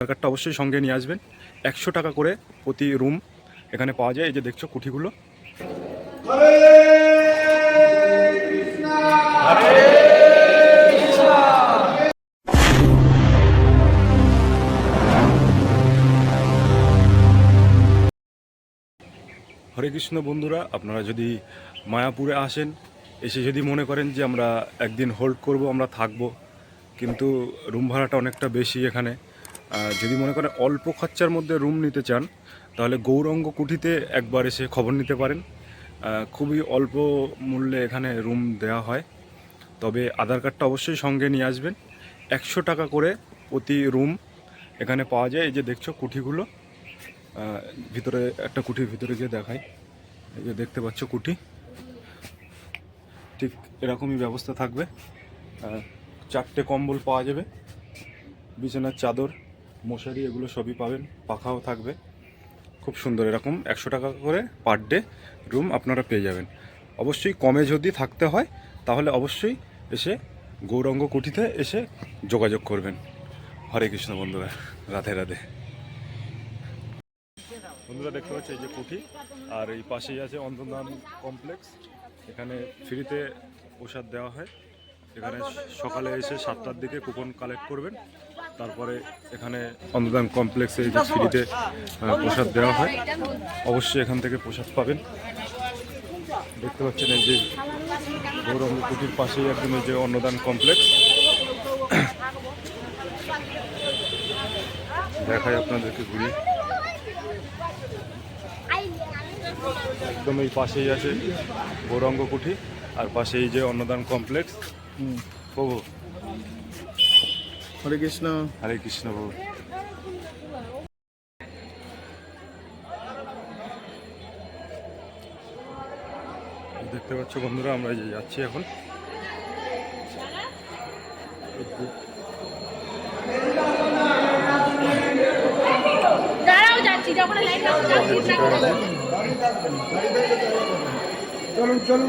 আধার কার্ডটা অবশ্যই সঙ্গে নিয়ে আসবেন। একশো টাকা করে প্রতি রুম এখানে পাওয়া যায়। এই যে দেখছ কুঠিগুলো। হরে কৃষ্ণ বন্ধুরা, আপনারা যদি মায়াপুরে আসেন, এসে যদি মনে করেন যে আমরা একদিন হোল্ড করব, আমরা থাকব, কিন্তু রুম ভাড়াটা অনেকটা বেশি এখানে। যদি মনে করেন অল্প খরচার মধ্যে রুম নিতে চান, তাহলে গৌরঙ্গ কুঠিতে একবার এসে খবর নিতে পারেন। খুবই অল্প মূল্যে এখানে রুম দেওয়া হয়। তবে আধার কার্ডটা অবশ্যই সঙ্গে নিয়ে আসবেন। একশো টাকা করে প্রতি রুম এখানে পাওয়া যায়। এই যে দেখছ কুঠিগুলো ভিতরে একটা কুঠির ভিতরে গিয়ে দেখাই। এই যে দেখতে পাচ্ছ কুঠি। ঠিক এরকমই ব্যবস্থা থাকবে। চারটে কম্বল পাওয়া যাবে। বিছানার চাদর। মশারি, এগুলো সবই পাবেন। পাখাও থাকবে। খুব সুন্দর এরকম। একশো টাকা করে পার ডে রুম আপনারা পেয়ে যাবেন। অবশ্যই কমে যদি থাকতে হয়, তাহলে অবশ্যই এসে গৌরঙ্গ কুঠিতে এসে যোগাযোগ করবেন। হরে কৃষ্ণ বন্ধুরা, রাধে রাধে। বন্ধুরা দেখতে পাচ্ছি, এই যে কুঠি, আর এই পাশেই আছে অন্তর্ধান কমপ্লেক্স এখানে ফ্রিতে প্রসাদ দেওয়া হয়। এখানে সকালে এসে সাতটার দিকে কুপন কালেক্ট করবেন। তারপরে এখানে অন্তর্ধান কমপ্লেক্সে এই যে ফ্রিতে প্রসাদ দেওয়া হয়। অবশ্যই এখান থেকে প্রসাদ পাবেন। দেখতে পাচ্ছেন এই যে গৌরঙ্গ কুটির পাশেই একদম এই যে অন্নদান কমপ্লেক্স। দেখাই আপনাদেরকে ঘুরিয়ে। একদম এই পাশেই আছে গৌরঙ্গ কুঠি আর পাশে এই যে অন্নদান কমপ্লেক্স। প্রভু হরে কৃষ্ণ। হরে কৃষ্ণ প্রভু দেখতে পাচ্ছ বন্ধুরা আমরা যে যাচ্ছি এখন। চলুন চলুন